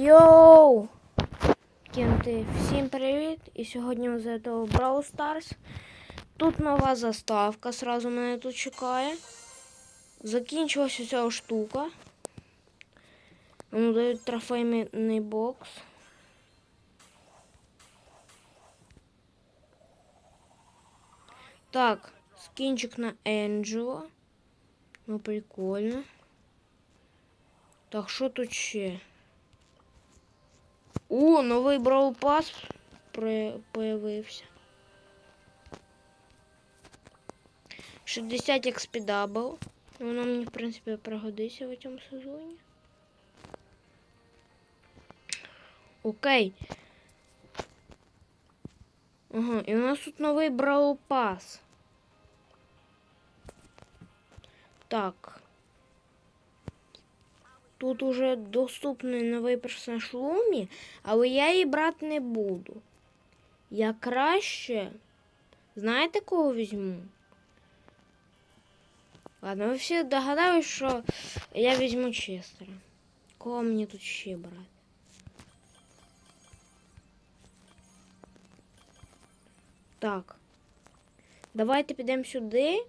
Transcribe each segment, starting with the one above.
Йоу! Кенти, всім привіт! І сьогодні ми з того Brawl Stars. Тут нова заставка, сразу мене тут чекає. Закінчилася ця штука. Ну, дають трофейний бокс. Так, скінчик на Енджело. Ну, прикольно. Так, що тут ще? О, новий Brawl Pass появився. 60 XP Double. Воно мені, в принципі, пригодиться в цьому сезоні. Окей. Ага, і у нас тут новий Brawl Pass. Так. Тут уже доступний новий персонаж Лумі, але я її брати не буду. Я краще. Знаєте, кого візьму? Ладно, ви всі догадались, що я візьму Честера. Кого мені тут ще брати? Так. Давайте підемо сюди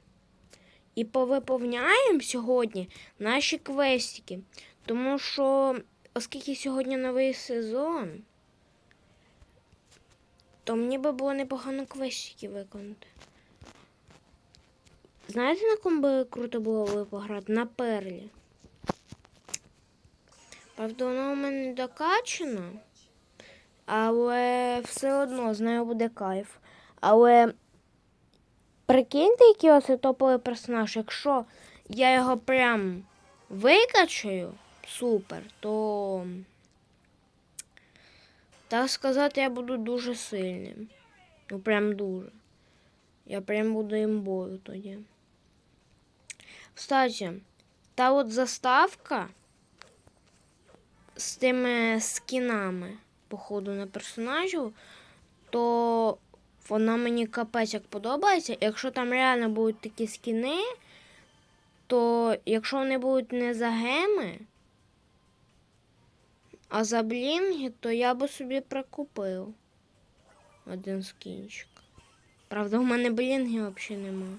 і повиповняємо сьогодні наші квестики. Тому що, оскільки сьогодні новий сезон, то мені би було непогано квестики виконати. Знаєте, на кому би круто було би пограти? На перлі. Правда, вона у мене не докачана, але все одно з нею буде кайф. Але прикиньте, який ось топовий персонаж. Якщо я його прям викачаю, супер, то, так сказати, я буду дуже сильним. Ну, прям дуже. Я прям буду імбою тоді. Кстати, та от заставка з тими скінами, походу, на персонажів, то вона мені капець як подобається. Якщо там реально будуть такі скіни, то якщо вони будуть не за геми, а за блінги, то я би собі прикупив один скінчик. Правда, в мене блінги взагалі нема.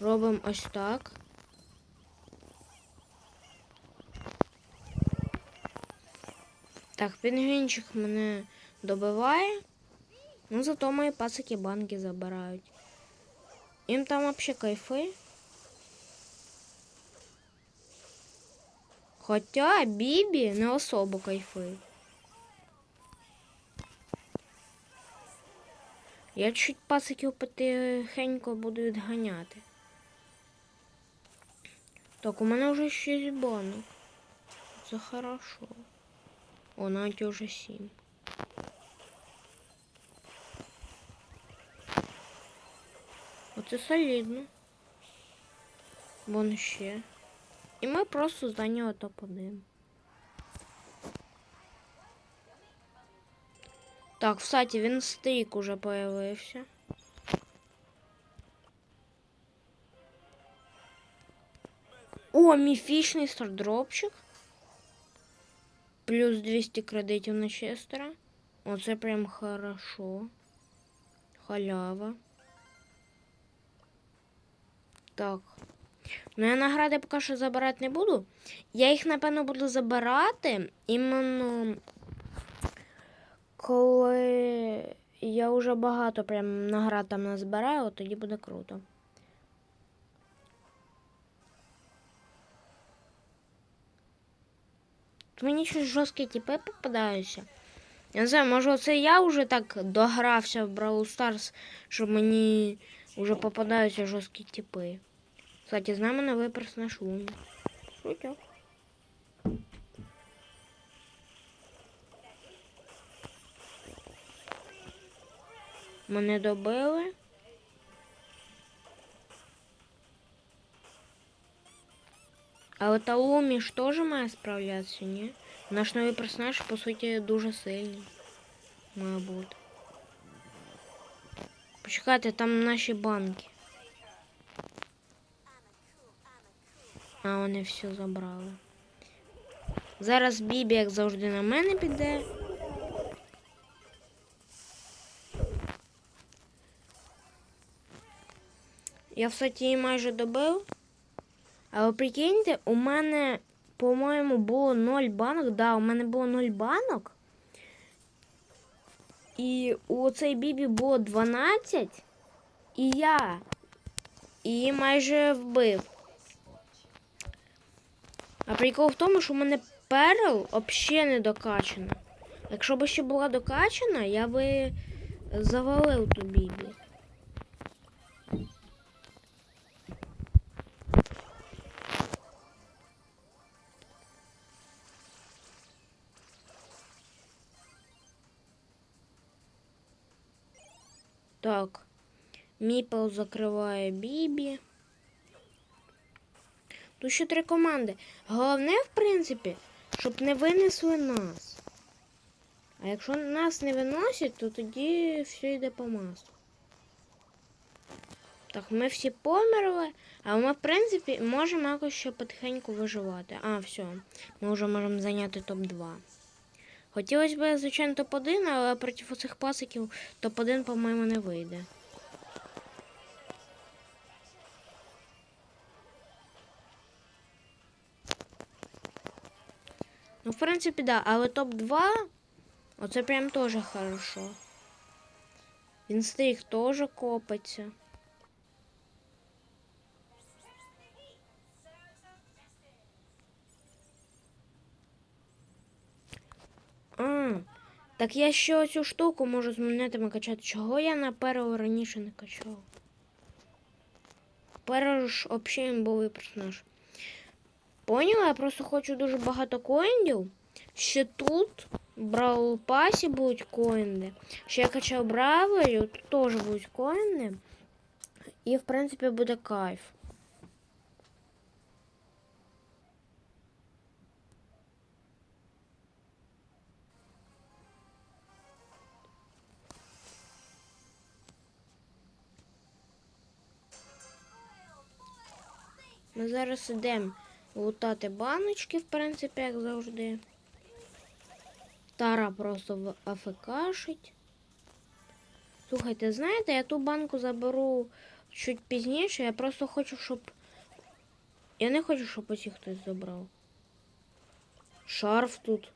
Робимо ось так. Так, пінгвінчик мене добиває. Ну, зато мої пацики банки забирають. Їм там взагалі кайфи. Хоча Бібі не особо кайфує. Я чуть пациків потихеньку буду відганяти. Так, у мене вже 6 банок. Це хорошо. О, навіть уже 7. Оце солідно. Вон ще. І ми просто за нього топ-1. Так, кстати, він стрік уже появився. О, міфічний стардропчик. Плюс 200 кредитів на Честера. Оце прям хорошо. Халява. Так. Ну, я награди поки що забирати не буду. Я їх, напевно, буду забирати іменно коли я вже багато прям наград там назбираю, тоді буде круто. Тут Мені щось жорсткі типи попадаються. Я не знаю, може оце я вже так догрався в Brawl Stars, що мені вже попадаються жорсткі типи. Кстати, з нами новий персонаж Луні. Шутя. Мене добили. Але та Лумі ж теж має справлятися, ні? Наш новий персонаж, по суті, дуже сильний. Має бути. Почекайте, там наші банки. А вони все забрали. Зараз Бібі, як завжди, на мене піде. Я все її майже добив. Але прикиньте, у мене, по-моєму, було 0 банок. Да, у мене було 0 банок. І у цей бібі було 12. І я її майже вбив. А прикол в тому, що у мене перл взагалі не докачана. Якщо б ще була докачана, я би завалив ту бібі. Так. Міпл закриває Бібі. Тут ще три команди. Головне, в принципі, щоб не винесли нас. А якщо нас не виносять, то тоді все йде по маслу. Так, ми всі померли, але ми, в принципі, можемо якось ще потихеньку виживати. А, все, ми вже можемо зайняти топ-2. Хотілося б, звичайно, топ-1, але проти цих пасиків топ-1, по-моєму, не вийде. Ну, в принципі, да, але топ-2, оце прям теж хорошо. Інстриг теж копиться. А, так я ще цю штуку можу з монетами качати. Чого я на першого раніше не качав? Перший ж взагалі був персонаж. Поняла, я просто хочу дуже багато коїнів. Ще тут в Бравл Пасі будуть коїни. Ще я качав Бравлерів, тут теж будуть коїни. І, в принципі, буде кайф. Ми зараз ідемо лутати баночки, в принципі, як завжди. Тара просто в АФКшить. Слухайте, знаєте, я ту банку заберу чуть пізніше. Я просто хочу, щоб. Я не хочу, щоб усі хтось забрав. Шарф тут.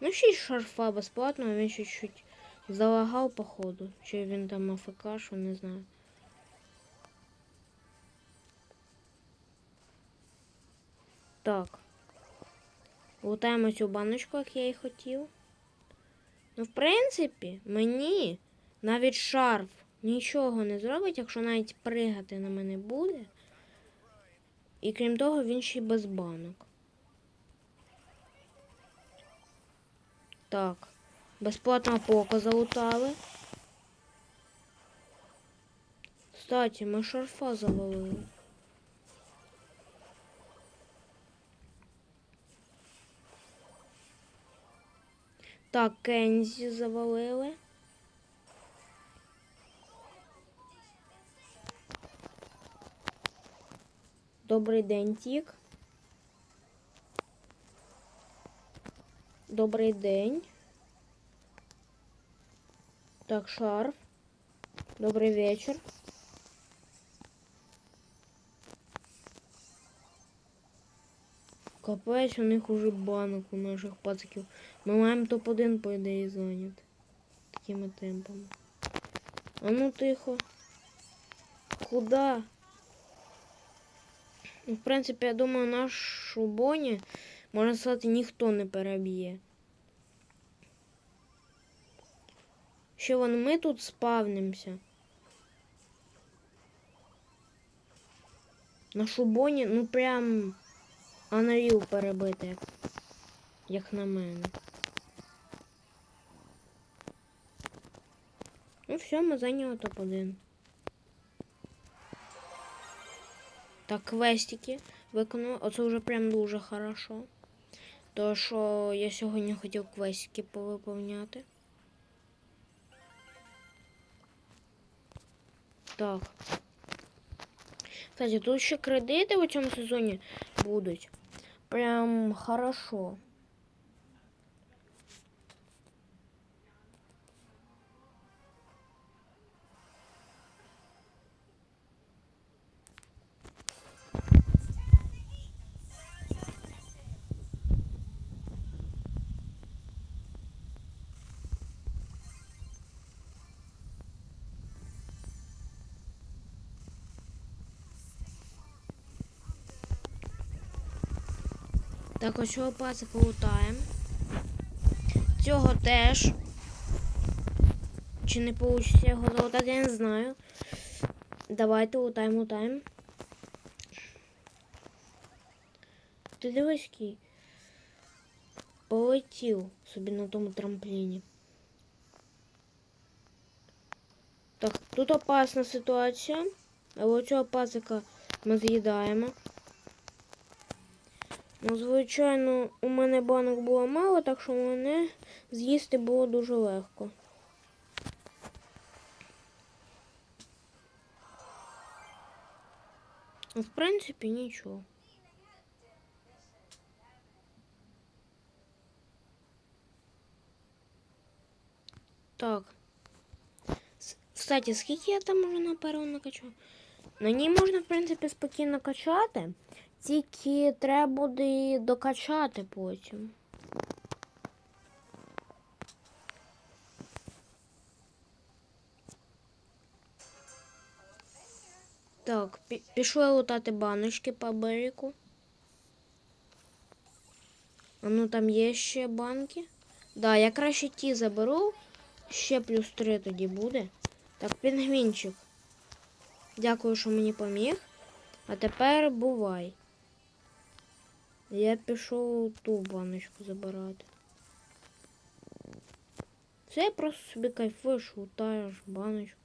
Ну, ще й шарфа безплатно, він чуть-чуть залагав, походу. Чи він там АФК, що не знаю. Так. Лутаємо цю баночку, як я і хотів. Ну, в принципі, мені навіть шарф нічого не зробить, якщо навіть пригати на мене буде. І крім того, він ще й без банок. Так. Безплатно пока залутали. Кстати, ми шарфа завалили. Так, Кензі завалили. Добрий день, Тік. Добрий день. Так, шарф. Добрий вечір. Капець, у них уже банок у наших пациків. Ми маємо топ-1, по ідеї, зайняти. Такими темпами. А ну тихо. Куда? Ну, в принципі, я думаю, нашу Боні, можна сказати, ніхто не переб'є. Ще вон ми тут спавнимося. Нашу Боні, ну прям Unreal перебити, як на мене. Ну все, ми зайняли топ-1. Так, квестики виконали. Оце вже прям дуже хорошо. То, що я сьогодні хотів квестики повиповняти. Так. Кстати, тут ще кредити в цьому сезоні будуть. Прям хорошо. Так, ось цього пасика лутаємо. Цього теж. Чи не вийде його залутати, я не знаю. Давайте лутаємо, лутаємо. Ти дивись, який. Полетів собі на тому трампліні. Так, тут опасна ситуація. Але цього пасика ми з'їдаємо. Ну, звичайно, у мене банок було мало, так що мене з'їсти було дуже легко. Ну, в принципі, нічого. Так. Кстати, скільки я там уже наперво накачав? На ній можна, в принципі, спокійно качати. Тільки треба буде докачати потім. Так, пі- пішли лутати баночки по берегу. А ну там є ще банки. Да, я краще ті заберу. Ще плюс три тоді буде. Так, пінгвінчик. Дякую, що мені поміг. А тепер бувай. Я пішов ту баночку забирати. Все, я просто собі кайфуєш, лутаєш баночку.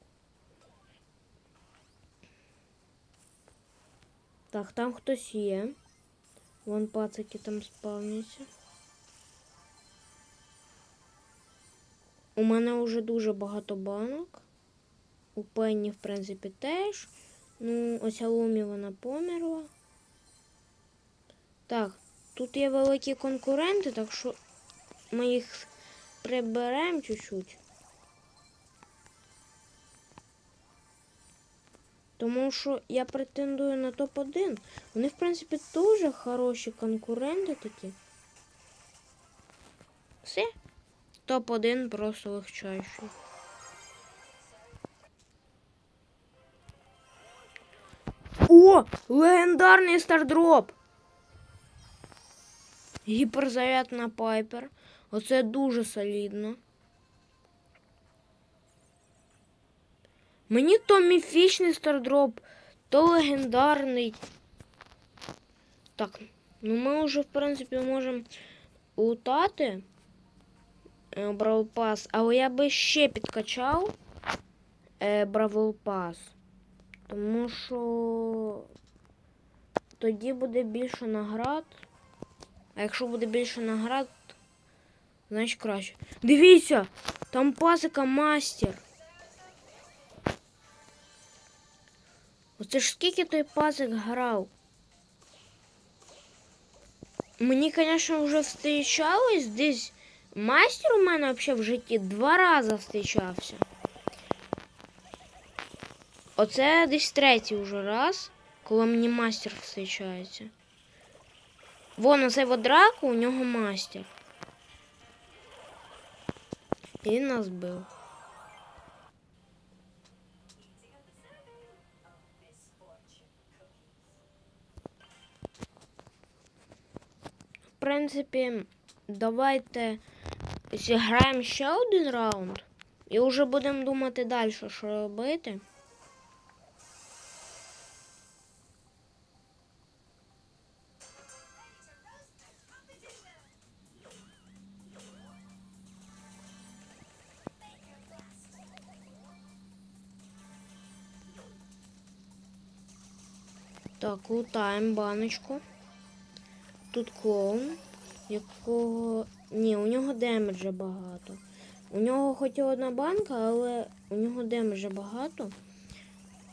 Так, там хтось є. Вон пацики там спавняться. У мене вже дуже багато банок. У Пенні, в принципі, теж. Ну, ось Алумі вона померла. Так, тут є великі конкуренти, так що ми їх приберемо чуть-чуть. Тому що я претендую на топ-1. Вони, в принципі, дуже хороші конкуренти такі. Все. Топ-1 просто легчайший. О! Легендарний стардроп! Гіперзаряд на пайпер. Оце дуже солідно. Мені то міфічний стардроп, то легендарний. Так, ну ми вже, в принципі, можемо лутати е, Бравл Пас, але я би ще підкачав е, Бравл Пас. Тому що тоді буде більше наград. А якщо буде більше наград, значить краще. Дивіться! Там пасика мастер. Оце ж скільки той пасик грав. Мені, звісно, вже зустрічалось десь мастер у мене взагалі в житті два рази зустрічався. Оце десь третій вже раз, коли мені мастер зустрічається. Вон оцей от драку, у нього мастер. І він нас бив. В принципі, давайте зіграємо ще один раунд. І вже будемо думати далі, що робити. Так, лутаємо баночку. Тут клоун, якого. Ні, у нього демеджа багато. У нього хоч і одна банка, але у нього демеджа багато.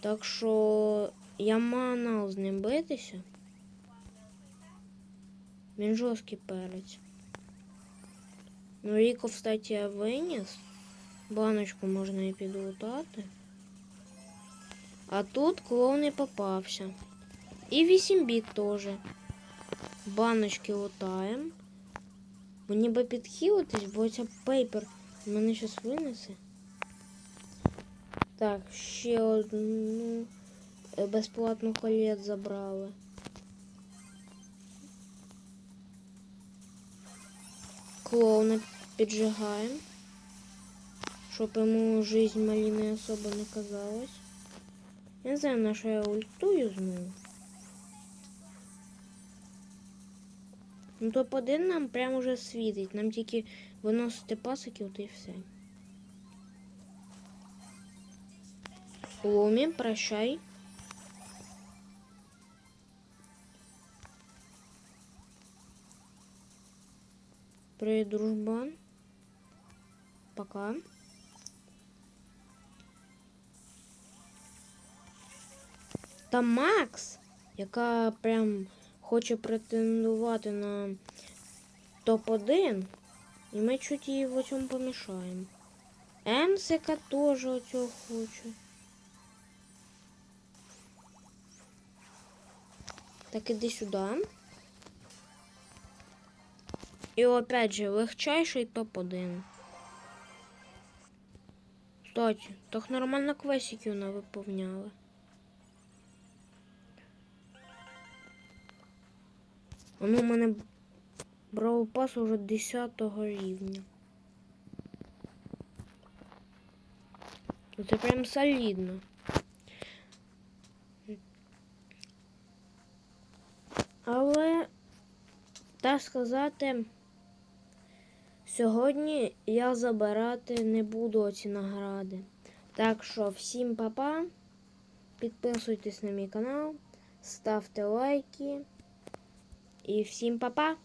Так що я манав з ним битися. Він жорсткий перець. Ну, Ріко, кстати, я виніс. Баночку можна і підлутати. А тут клоун не попався. І 8 біт теж. Баночки лутаємо. Мені би підхилитись, бо ця пейпер мене щас винесе. Так, ще одну е, безплатну колет забрали. Клоуна піджигаємо. Щоб йому жизнь маліни особо не казалась. Я не знаю, на що я ультую знову. Ну топ-1 нам прям уже світить. Нам тільки виносити пасиків та й все. Ломі, прощай. Привет, дружбан. Пока. Та Макс, яка прям хоче претендувати на топ-1, і ми чуть їй в цьому помішаємо. Емс, яка теж оцього хоче. Так, іди сюди. І опять же, легчайший топ-1. Кстати, так нормально квесиків не виповняли. Воно у мене брав пас уже 10 рівня. Це прям солідно. Але, так сказати, сьогодні я забирати не буду оці награди. Так що всім па-па, підписуйтесь на мій канал, ставте лайки і всім па-па!